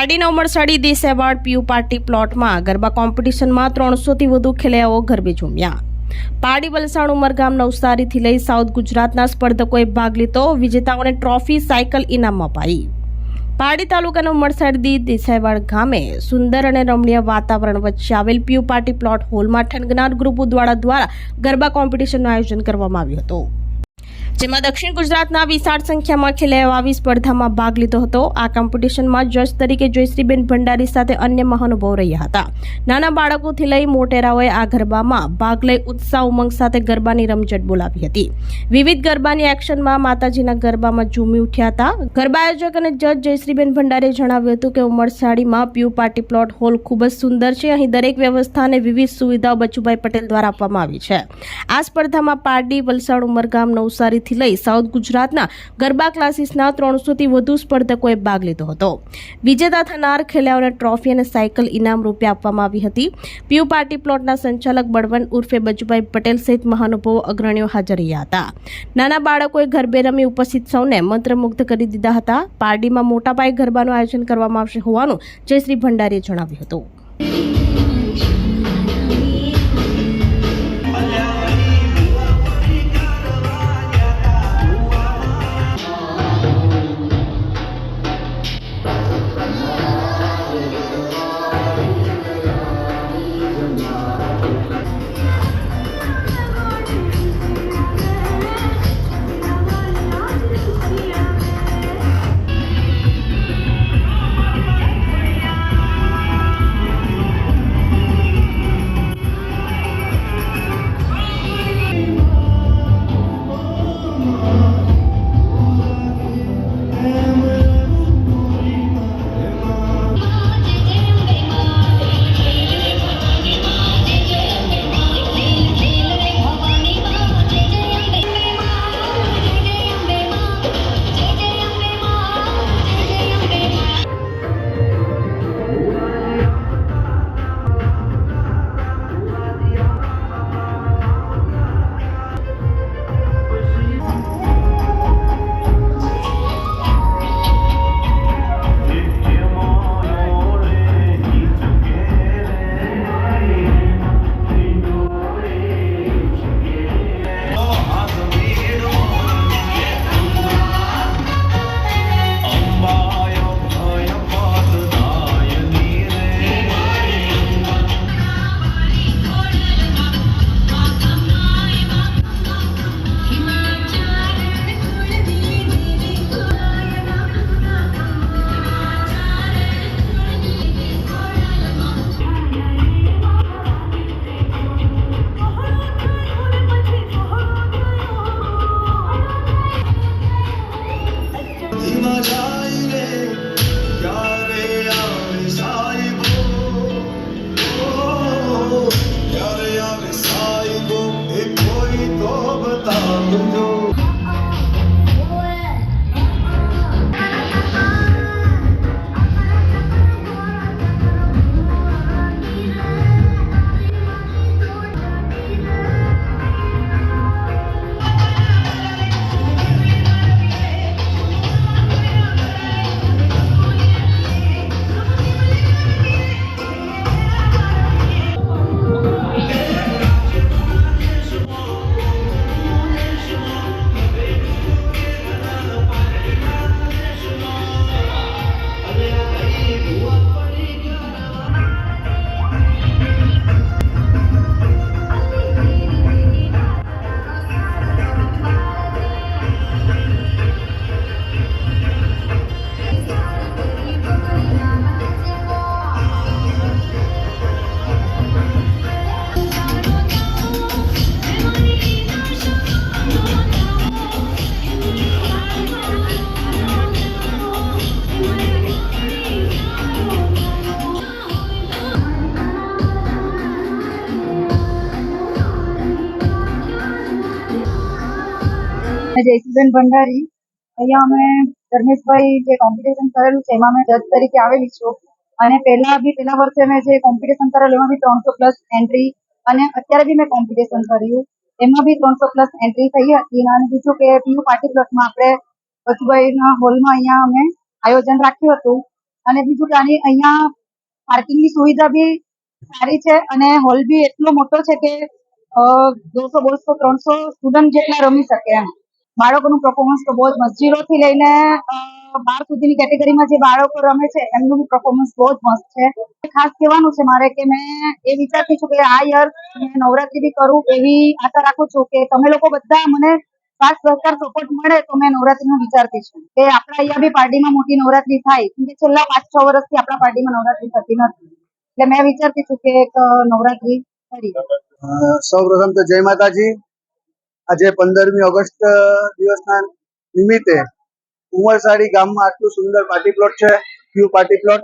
પારડીના ઉમરસાડી દેસેવાડ પીયુ પાર્ટી પ્લોટમાં ગરબા કોમ્પિટિશનમાં ત્રણસોથી વધુ ખેલૈયાઓ ગરબે ઝૂમ્યા. પારડી વલસાડ ઉમરગામ નવસારીથી લઈ સાઉથ ગુજરાતના સ્પર્ધકોએ ભાગ લીધો, વિજેતાઓને ટ્રોફી, સાયકલ, ઇનામ અપાઈ. પારડી તાલુકાના ઉમરસાડી દેસાઈવાડ ગામે સુંદર અને રમણીય વાતાવરણ વચ્ચે આવેલ પીયુ પાર્ટી પ્લોટ હોલમાં ઠનગનાર ગ્રુપ દ્વારા દ્વારા ગરબા કોમ્પિટિશનનું આયોજન કરવામાં આવ્યું હતું. જેમાં દક્ષિણ ગુજરાતના વિશાળ સંખ્યામાં ખેલાયો આવી સ્પર્ધામાં ભાગ લીધો હતો. આ કોમ્પિટિશનમાં જજ તરીકે જયશ્રીબેન ભંડારી સાથે અન્ય મહાનુભાવ રહ્યા હતા. નાના બાળકોથી લઈ મોટેરાઓએ આ ગરબામાં ભાગ લઈ ઉત્સાહ ઉમંગ સાથે ગરબાની રમઝટ બોલાવી હતી. વિવિધ ગરબાની એક્શનમાં માતાજીના ગરબામાં ઝૂમી ઉઠ્યા હતા. ગરબા આયોજક અને જજ જયશ્રીબેન ભંડારે જણાવ્યું હતું કે ઉમરસાડીમાં પીયુ પાર્ટી પ્લોટ હોલ ખૂબ જ સુંદર છે. અહીં દરેક વ્યવસ્થા અને વિવિધ સુવિધાઓ બચુભાઈ પટેલ દ્વારા આપવામાં આવી છે. આ સ્પર્ધામાં પારડી, વલસાડ, ઉમરગામ, નવસારીથી લઈ સાઉથ ગુજરાતના ગરબા ક્લાસીસના ત્રણસોથી વધુ સ્પર્ધકોએ ભાગ લીધો હતો. વિજેતા થનાર ખેલાડીઓને ટ્રોફી અને સાયકલ ઇનામ રૂપે આપવામાં આવી હતી. પીયુ પાર્ટી પ્લોટના સંચાલક બળવંત ઉર્ફે બચુભાઈ પટેલ સહિત મહાનુભાવો અગ્રણીઓ હાજર રહ્યા હતા. નાના બાળકોએ ગરબે રમી ઉપસ્થિત સૌને મંત્રમુગ્ધ કરી દીધા હતા. પારડીમાં મોટા પાયે ગરબાનું આયોજન કરવામાં આવશે હોવાનું જયશ્રી ભંડારીએ જણાવ્યું હતું. ધીમા જાય અને ભંડારી, અહીંયા અમે ધર્મેશભાઈ જે કોમ્પિટિશન કરેલું છે, એમાં મેં જજ તરીકે આવેલી છું. અને પહેલા બી પેલા વર્ષે મેં જે કોમ્પિટિશન કરેલું, એમાં બી ત્રણસો પ્લસ એન્ટ્રી અને અત્યારે બી મેં કોમ્પિટિશન કર્યું. એમાં બી ત્રણસો પ્લસ એન્ટ્રી થઈ હતી. અને બીજું કે પીયુ પાર્ટી પ્લોટમાં આપણે વસુભાઈના હોલમાં અહીંયા અમે આયોજન રાખ્યું હતું. અને બીજું કે આની અહીંયા પાર્કિંગની સુવિધા બી સારી છે અને હોલ બી એટલો મોટો છે કે દોઢસો, બસો, ત્રણસો સ્ટુડન્ટ જેટલા રમી શકે એમ. બાળકોનું પરફોર્મન્સ તો બહુ જ મસ્ત. થી લઈને બાર સુધીની કેટેગરીમાં જે બાળકો રમે છે, એમનું પરફોર્મન્સ બહુ જ મસ્ત છે. ખાસ કહેવાનું છે મારે કે મેં એ વિચારતી છું કે આ યર નવરાત્રી બી કરું એવી આશા રાખું છું કે તમે લોકો બધા મને ખાસ સરકાર સપોર્ટ મળે તો મેં નવરાત્રીનું વિચારતી છું. કે આપણા અહીંયા બી પાર્ટીમાં મોટી નવરાત્રી થાય. કેમ કે છેલ્લા પાંચ, છ વર્ષથી આપણા પાર્ટીમાં નવરાત્રી થતી નથી. એટલે મેં વિચારતી છું કે એક નવરાત્રી કરી. સૌ પ્રથમ તો જય માતાજી. આજે પંદરમી ઓગસ્ટ દિવસના નિમિત્તે ઉમરસાડી ગામમાં આટલું સુંદર પાર્ટી પ્લોટ છે ક્યુ પાર્ટી પ્લોટ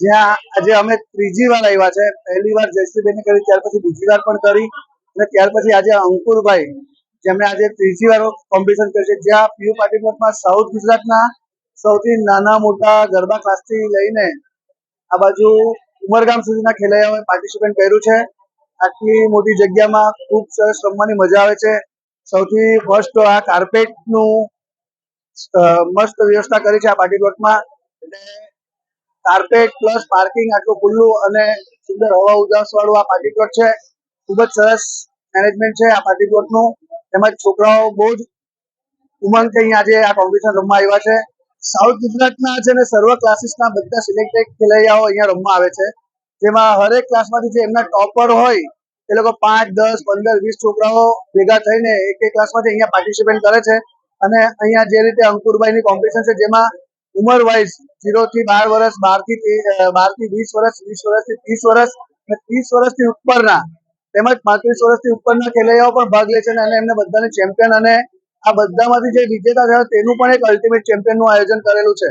જ્યાં આજે અમે ત્રીજી વાર આવ્યા છે. પહેલી વાર જયશ્રીબેને કરી, ત્યાર પછી બીજી વાર પણ કરી. અને ત્યાર પછી આજે અંકુરભાઈ, જેમણે આજે ત્રીજી વાર કોમ્પિટિશન કર્યું છે. જ્યાં પીયુ પાર્ટી પ્લોટમાં સાઉથ ગુજરાતના સૌથી નાના મોટા ગરબા ક્લાસથી લઈને આ બાજુ ઉમરગામ સુધીના ખેલૈયાઓએ પાર્ટિસિપેટ કર્યું છે. આટલી મોટી જગ્યામાં ખૂબ સરસ રમવાની મજા આવે છે. સૌથી ફર્સ્ટ આ કાર્પેટનું મસ્ત વ્યવસ્થા કરી છે આ પાટી પ્લોટમાં એટલે કાર્પેટ પ્લસ પાર્કિંગ આટલું ખુલ્લું અને સુંદર હવા ઉજાસ વાળું આ પાર્ટી પ્લોટ છે. ખૂબ જ સરસ મેનેજમેન્ટ છે આ પાર્ટી પ્લોટનું તેમજ છોકરાઓ બહુ જ ઉમંગથી અહીંયા આજે આ કોમ્પિટિશન રમવા આવ્યા છે. સાઉથ ગુજરાતના છે ને સર્વ ક્લાસીસના બધા સિલેક્ટેડ ખેલૈયાઓ અહીંયા રમવા આવે છે. જેમાં હરેક ક્લાસમાંથી જે એમના ટોપર હોય એ લોકો પાંચ, દસ, પંદર, વીસ છોકરાઓ ભેગા થઈને એક એક ક્લાસમાંથી અહીંયા પાર્ટિસિપેટ કરે છે. અને અહીંયા જે રીતે અંકુરભાઈની કોમ્પિટિશન છે, જેમાં ઉંમર વાઇઝ ઝીરો થી બાર વર્ષ, બારથી બારથી વીસ વર્ષ, વીસ વર્ષથી ત્રીસ વર્ષ અને ત્રીસ વર્ષથી ઉપરના તેમજ પાંત્રીસ વર્ષથી ઉપરના ખેલૈયાઓ પણ ભાગ લે છે અને એમને બધાને ચેમ્પિયન અને આ બધામાંથી જે વિજેતા થયા, તેનું પણ એક અલ્ટિમેટ ચેમ્પિયનનું આયોજન કરેલું છે.